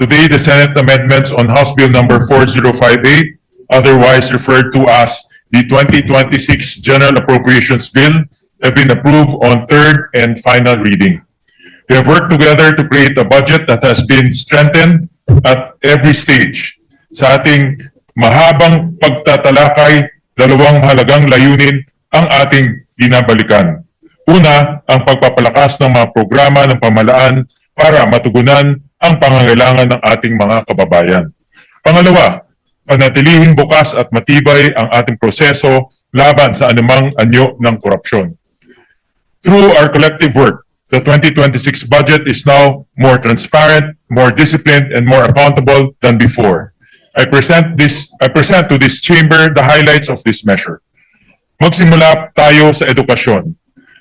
Today, the Senate amendments on House Bill number 4058, otherwise referred to as the 2026 General Appropriations Bill, have been approved on third and final reading. We have worked together to create a budget that has been strengthened at every stage. Sa ating mahabang pagtatalakay, dalawang mahalagang layunin ang ating binabalikan. Una, ang pagpapalakas ng mga programa ng pamalaan para matugunan ang pangangailangan ng ating mga kababayan. Pangalawa, panatilihing bukas at matibay ang ating proseso laban sa anumang anyo ng korupsyon. Through our collective work, the 2026 budget is now more transparent, more disciplined, and more accountable than before. I present this, I present to this chamber the highlights of this measure. Magsimula tayo sa edukasyon.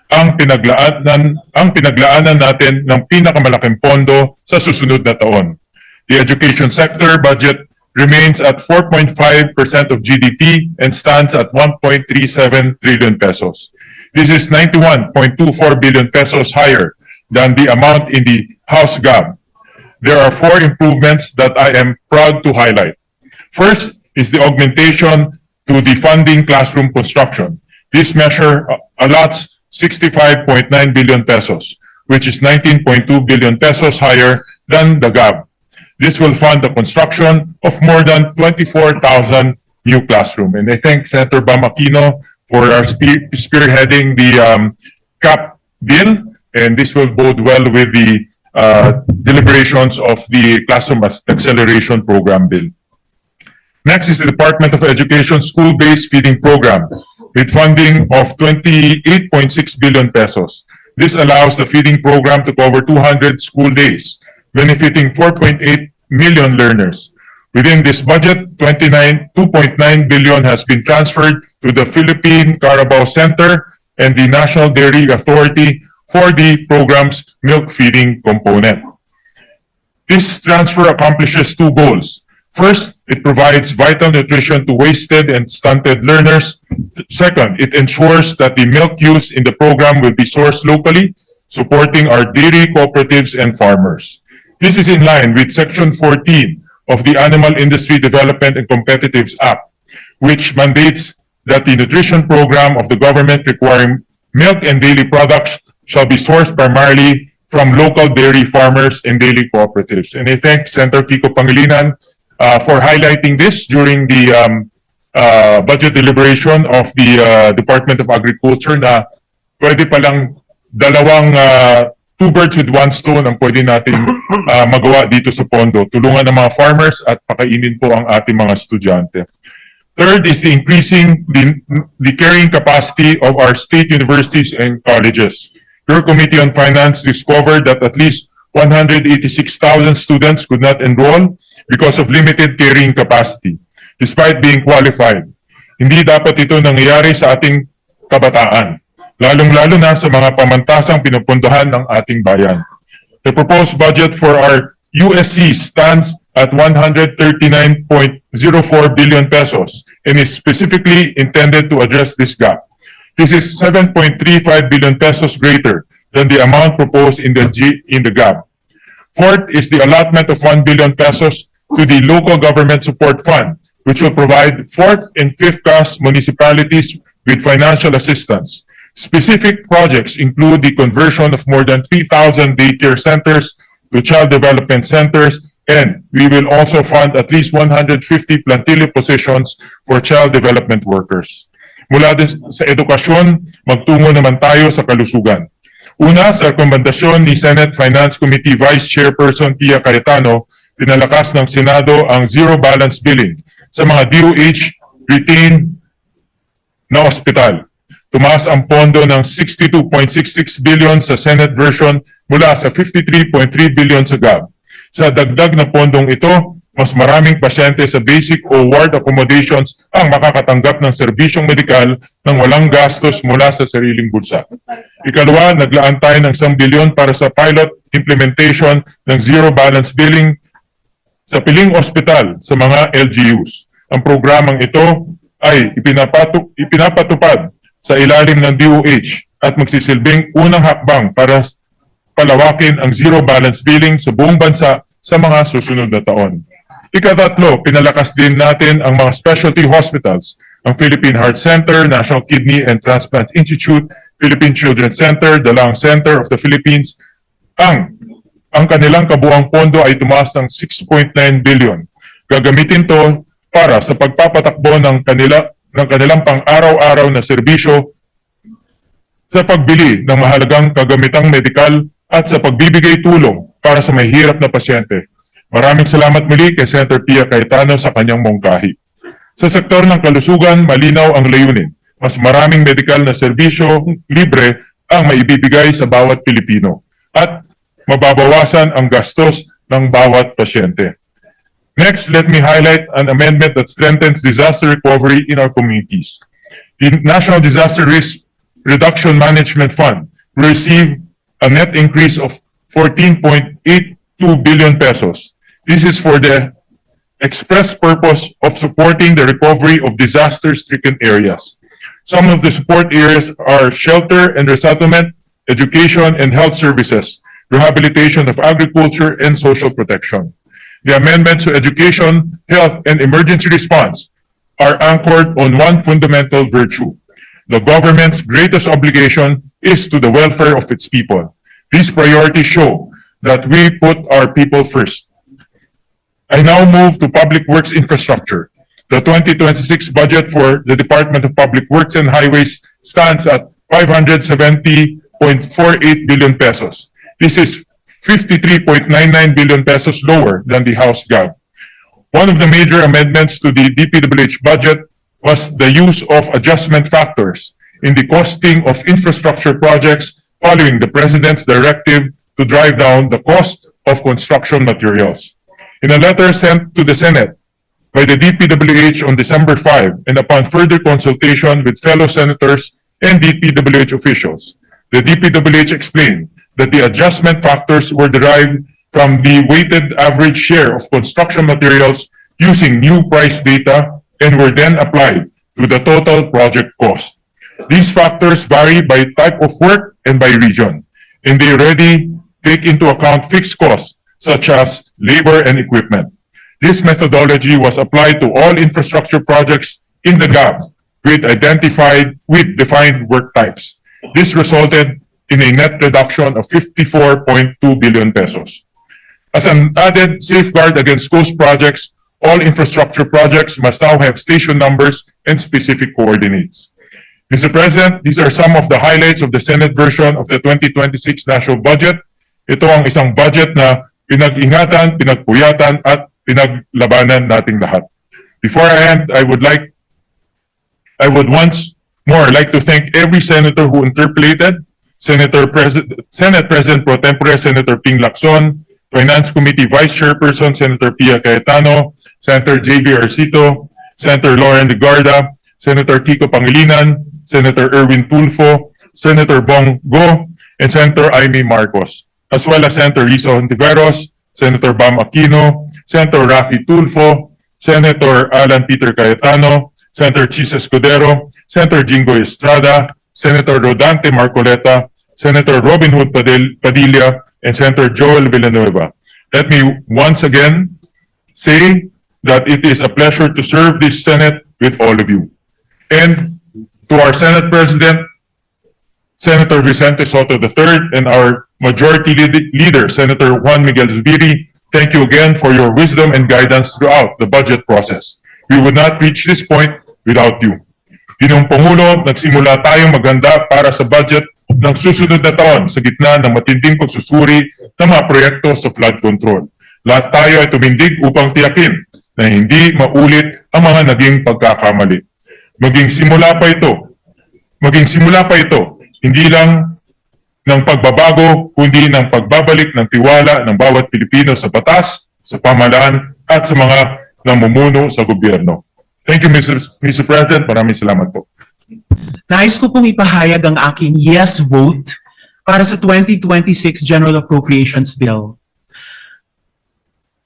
Ang pinaglaanan, ang pinaglaanan natin ng pinakamalaking pondo sa susunod na taon. The education sector budget remains at 4.5% of GDP and stands at 1.37 trillion pesos. This is 91.24 billion pesos higher than the amount in the House GAB. There are four improvements that I am proud to highlight. First is the augmentation to the funding classroom construction. This measure allots 65.9 billion pesos, which is 19.2 billion pesos higher than the GAB. This will fund the construction of more than 24,000 new classroom. And I thank Senator Bam for our spe- spearheading the um, CAP bill, and this will bode well with the uh, deliberations of the Classroom Acceleration Program bill. Next is the Department of Education School-Based Feeding Program with funding of 28.6 billion pesos. This allows the feeding program to cover 200 school days, benefiting 4.8 million learners. Within this budget, 29, 2.9 billion has been transferred to the Philippine Carabao Center and the National Dairy Authority for the program's milk feeding component. This transfer accomplishes two goals. First, it provides vital nutrition to wasted and stunted learners. Second, it ensures that the milk used in the program will be sourced locally, supporting our dairy cooperatives and farmers. This is in line with Section 14 of the Animal Industry Development and Competitives Act, which mandates that the nutrition program of the government requiring milk and dairy products shall be sourced primarily from local dairy farmers and dairy cooperatives. And I thank Senator Kiko Pangilinan uh, for highlighting this during the um, uh, budget deliberation of the uh, Department of Agriculture na pwede palang dalawang uh, two birds with one stone ang pwede natin uh, magawa dito sa pondo. Tulungan ng mga farmers at pakainin po ang ating mga estudyante. Third is increasing the, the carrying capacity of our state universities and colleges. Your Committee on Finance discovered that at least 186,000 students could not enroll because of limited carrying capacity, despite being qualified. Hindi dapat ito nangyayari sa ating kabataan, lalong-lalo na sa mga pamantasang pinupundohan ng ating bayan. The proposed budget for our USC stands at 139.04 billion pesos and is specifically intended to address this gap. This is 7.35 billion pesos greater than the amount proposed in the G, in the GAB. Fourth is the allotment of 1 billion pesos to the Local Government Support Fund, which will provide fourth and fifth class municipalities with financial assistance. Specific projects include the conversion of more than 3,000 daycare centers to child development centers, and we will also fund at least 150 plantilla positions for child development workers. Mula sa edukasyon, magtungo naman tayo sa kalusugan. Una, sa rekomendasyon ni Senate Finance Committee Vice Chairperson Pia Cayetano, pinalakas ng Senado ang zero balance billing sa mga DOH retained na ospital. Tumaas ang pondo ng 62.66 billion sa Senate version mula sa 53.3 billion sa GAB. Sa dagdag na pondong ito, mas maraming pasyente sa basic o ward accommodations ang makakatanggap ng serbisyong medikal ng walang gastos mula sa sariling bulsa. Ikalawa, naglaan tayo ng 1 bilyon para sa pilot implementation ng zero balance billing sa piling ospital sa mga LGUs. Ang programang ito ay ipinapatu- ipinapatupad sa ilalim ng DOH at magsisilbing unang hakbang para palawakin ang zero balance billing sa buong bansa sa mga susunod na taon. Ikatatlo, pinalakas din natin ang mga specialty hospitals, ang Philippine Heart Center, National Kidney and Transplant Institute, Philippine Children's Center, Lung Center of the Philippines, ang ang kanilang kabuang pondo ay tumaas ng 6.9 billion. Gagamitin to para sa pagpapatakbo ng kanila ng kanilang pang-araw-araw na serbisyo sa pagbili ng mahalagang kagamitang medikal at sa pagbibigay tulong para sa may hirap na pasyente. Maraming salamat muli kay Senator Pia Cayetano sa kanyang mungkahi. Sa sektor ng kalusugan, malinaw ang layunin. Mas maraming medikal na serbisyo libre ang maibibigay sa bawat Pilipino at mababawasan ang gastos ng bawat pasyente. Next, let me highlight an amendment that strengthens disaster recovery in our communities. The National Disaster Risk Reduction Management Fund will receive a net increase of 14.82 billion pesos. This is for the express purpose of supporting the recovery of disaster-stricken areas. Some of the support areas are shelter and resettlement, education and health services, rehabilitation of agriculture, and social protection. The amendments to education, health, and emergency response are anchored on one fundamental virtue. The government's greatest obligation is to the welfare of its people. These priorities show that we put our people first. I now move to Public Works Infrastructure. The 2026 budget for the Department of Public Works and Highways stands at 570.48 billion pesos. This is 53.99 billion pesos lower than the House gave. One of the major amendments to the DPWH budget was the use of adjustment factors in the costing of infrastructure projects following the President's directive to drive down the cost of construction materials. In a letter sent to the Senate by the DPWH on December 5 and upon further consultation with fellow senators and DPWH officials, the DPWH explained that the adjustment factors were derived from the weighted average share of construction materials using new price data and were then applied to the total project cost. These factors vary by type of work and by region, and they already take into account fixed costs such as labor and equipment. This methodology was applied to all infrastructure projects in the GAP with identified, with defined work types. This resulted in a net reduction of 54.2 billion pesos. As an added safeguard against ghost projects, all infrastructure projects must now have station numbers and specific coordinates. Mr. President, these are some of the highlights of the Senate version of the 2026 national budget. Ito ang isang budget na pinag-ingatan, pinagpuyatan at pinaglabanan nating lahat. Before I end, I would like, I would once more like to thank every senator who interpolated, Senator President, Senate President Pro Tempore Senator Ping Lacson, Finance Committee Vice Chairperson Senator Pia Cayetano, Senator J.B. Arcito, Senator Lauren Legarda, Senator Kiko Pangilinan, Senator Erwin Tulfo, Senator Bong Go, and Senator Amy Marcos, as well as Senator Risa Hontiveros, Senator Bam Aquino, Senator Rafi Tulfo, Senator Alan Peter Cayetano, Senator Chis Escudero, Senator Jingo Estrada, Senator Rodante Marcoleta, Senator Robin Hood Padil- Padilla, and Senator Joel Villanueva. Let me once again say that it is a pleasure to serve this Senate with all of you. And to our Senate President, Senator Vicente Soto III, and our Majority Lead- Leader, Senator Juan Miguel Zubiri, thank you again for your wisdom and guidance throughout the budget process. We would not reach this point without you. Ginong Pangulo, nagsimula tayong maganda para sa budget ng susunod na taon sa gitna ng matinding pagsusuri ng mga proyekto sa flood control. Lahat tayo ay tumindig upang tiyakin na hindi maulit ang mga naging pagkakamali. Maging simula pa ito, maging simula pa ito, hindi lang ng pagbabago, kundi ng pagbabalik ng tiwala ng bawat Pilipino sa batas, sa pamahalaan, at sa mga namumuno sa gobyerno. Thank you, Mr. Mr. President. Maraming salamat po. Nais ko pong ipahayag ang aking yes vote para sa 2026 General Appropriations Bill.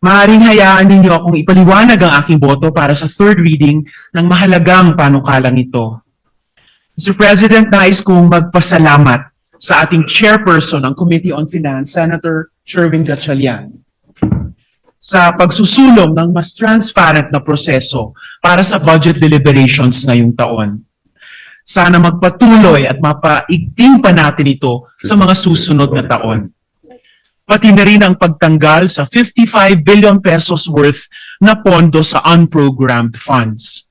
Maaaring hayaan ninyo akong ipaliwanag ang aking boto para sa third reading ng mahalagang panukalang ito. Mr. President, nais kong magpasalamat sa ating chairperson ng Committee on Finance, Senator Sherwin Gatchalian. Sa pagsusulong ng mas transparent na proseso para sa budget deliberations ngayong taon. Sana magpatuloy at mapaigting pa natin ito sa mga susunod na taon. Pati na rin ang pagtanggal sa 55 billion pesos worth na pondo sa unprogrammed funds.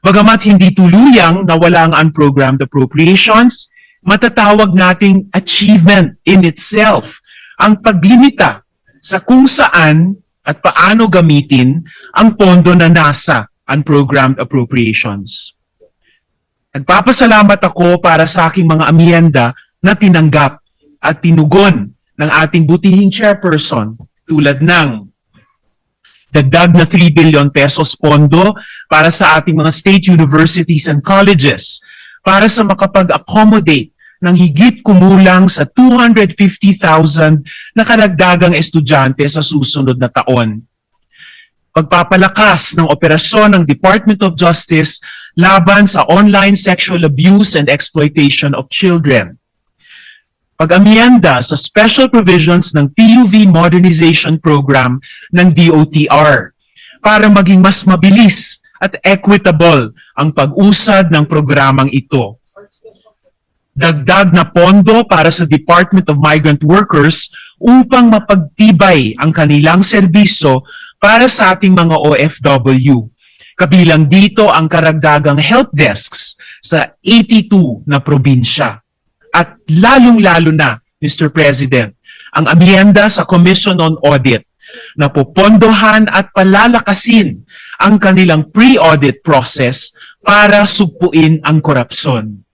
Bagamat hindi tuluyang nawala ang unprogrammed appropriations, matatawag nating achievement in itself ang paglimita sa kung saan at paano gamitin ang pondo na nasa unprogrammed appropriations. Nagpapasalamat ako para sa aking mga amienda na tinanggap at tinugon ng ating butihing chairperson tulad ng dagdag na 3 billion pesos pondo para sa ating mga state universities and colleges para sa makapag-accommodate ng higit kumulang sa 250,000 na karagdagang estudyante sa susunod na taon. Pagpapalakas ng operasyon ng Department of Justice laban sa online sexual abuse and exploitation of children. Pag-amienda sa special provisions ng PUV Modernization Program ng DOTR para maging mas mabilis at equitable ang pag-usad ng programang ito. Dagdag na pondo para sa Department of Migrant Workers upang mapagtibay ang kanilang serbisyo para sa ating mga OFW. Kabilang dito ang karagdagang help desks sa 82 na probinsya. At lalong-lalo na, Mr. President, ang amienda sa Commission on Audit na pupondohan at palalakasin ang kanilang pre-audit process para supuin ang korupsyon.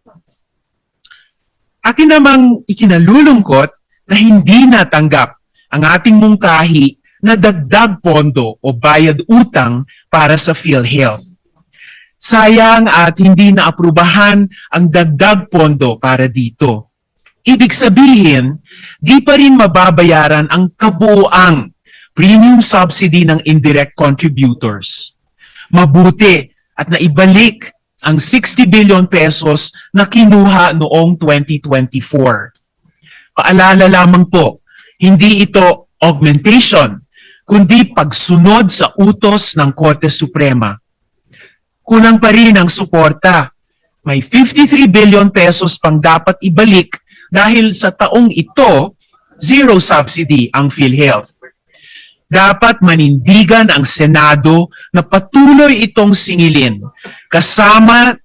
Akin namang ikinalulungkot na hindi natanggap ang ating mungkahi na dagdag pondo o bayad utang para sa PhilHealth. Sayang at hindi naaprubahan ang dagdag pondo para dito. Ibig sabihin, di pa rin mababayaran ang kabuoang premium subsidy ng indirect contributors. Mabuti at naibalik ang 60 billion pesos na kinuha noong 2024. Paalala lamang po, hindi ito augmentation, kundi pagsunod sa utos ng Korte Suprema. Kulang pa rin ang suporta. May 53 billion pesos pang dapat ibalik dahil sa taong ito, zero subsidy ang PhilHealth. Dapat manindigan ang Senado na patuloy itong singilin kasama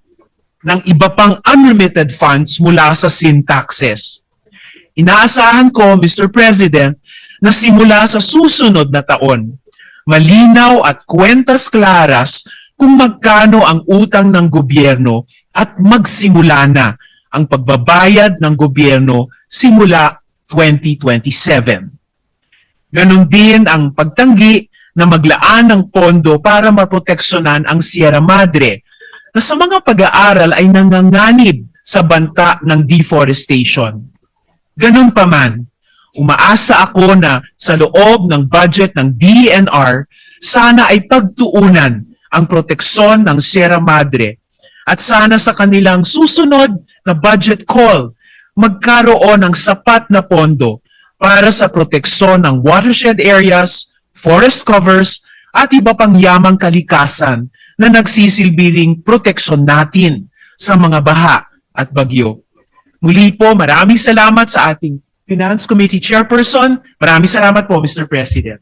ng iba pang unremitted funds mula sa sin taxes. Inaasahan ko, Mr. President, na simula sa susunod na taon, malinaw at kwentas klaras kung magkano ang utang ng gobyerno at magsimula na ang pagbabayad ng gobyerno simula 2027. Ganon din ang pagtanggi na maglaan ng pondo para maproteksyonan ang Sierra Madre na sa mga pag-aaral ay nanganganib sa banta ng deforestation. Ganun pa man, umaasa ako na sa loob ng budget ng DENR, sana ay pagtuunan ang proteksyon ng Sierra Madre at sana sa kanilang susunod na budget call, magkaroon ng sapat na pondo para sa proteksyon ng watershed areas, forest covers, at iba pang yamang kalikasan na nagsisilbiring proteksyon natin sa mga baha at bagyo. Muli po, maraming salamat sa ating Finance Committee Chairperson. Maraming salamat po, Mr. President.